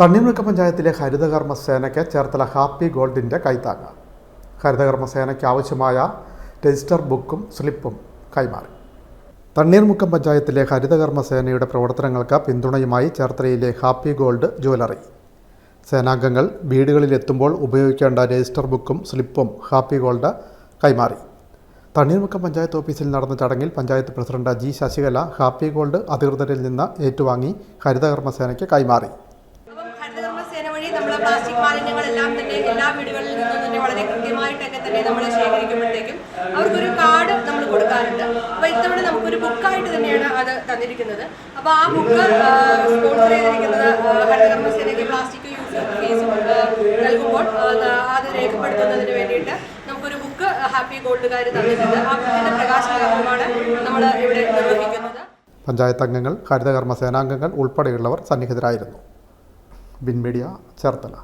തണ്ണീർമുക്ക പഞ്ചായത്തിലെ ഹരിതകർമ്മ സേനയ്ക്ക് ചേർത്തല ഹാപ്പി ഗോൾഡിന്റെ കൈത്താങ്ങ്. ഹരിതകർമ്മ സേനയ്ക്ക് ആവശ്യമായ രജിസ്റ്റർ ബുക്കും സ്ലിപ്പും കൈമാറി. തണ്ണീർമുക്കം പഞ്ചായത്തിലെ ഹരിതകർമ്മ സേനയുടെ പ്രവർത്തനങ്ങൾക്ക് പിന്തുണയുമായി ചേർത്തലയിലെ ഹാപ്പി ഗോൾഡ് ജ്വല്ലറി. സേനാംഗങ്ങൾ വീടുകളിലെത്തുമ്പോൾ ഉപയോഗിക്കേണ്ട രജിസ്റ്റർ ബുക്കും സ്ലിപ്പും ഹാപ്പി ഗോൾഡ് കൈമാറി. തണ്ണീർമുക്കം പഞ്ചായത്ത് ഓഫീസിൽ നടന്ന ചടങ്ങിൽ panchayat president G Sasikala Happy Gold അധികൃതരിൽ നിന്ന് ഏറ്റുവാങ്ങി ഹരിതകർമ്മ സേനയ്ക്ക് കൈമാറി. സേന വഴി നമ്മൾ പ്ലാസ്റ്റിക് മാലിന്യങ്ങളെല്ലാം തന്നെ എല്ലാ വീടുകളിൽ നിന്നും തന്നെ വളരെ കൃത്യമായിട്ടൊക്കെ തന്നെ നമ്മൾ ശേഖരിക്കുമ്പോഴത്തേക്കും അവർക്കൊരു കാർഡ് നമ്മൾ കൊടുക്കാറുണ്ട്. അപ്പോൾ ഇത്തവണ നമുക്കൊരു ബുക്കായിട്ട് തന്നെയാണ് അത് തന്നിരിക്കുന്നത്. അപ്പോൾ ആ ബുക്ക് സ്പോൺസർ ചെയ്തിരിക്കുന്നത് ഹരിതകർമ്മസേനയ്ക്ക് ഹരിതകർമ്മ സേനയ്ക്ക് പ്ലാസ്റ്റിക് യൂസ് ഫീസ് നൽകുമ്പോൾ അത് രേഖപ്പെടുത്തുന്നതിന് വേണ്ടിയിട്ട് നമുക്കൊരു ബുക്ക് ഹാപ്പി ഗോൾഡുകാർ തന്നിട്ടുണ്ട്. ആ ബുക്കിന്റെ പ്രകാശനമാണ് നമ്മൾ ഇവിടെ നിർവഹിക്കുന്നത്. പഞ്ചായത്ത് അംഗങ്ങൾ ഹരിതകർമ്മ സേനാംഗങ്ങൾ ഉൾപ്പെടെയുള്ളവർ സന്നിഹിതരായിരുന്നു. Bin Media Cherthala.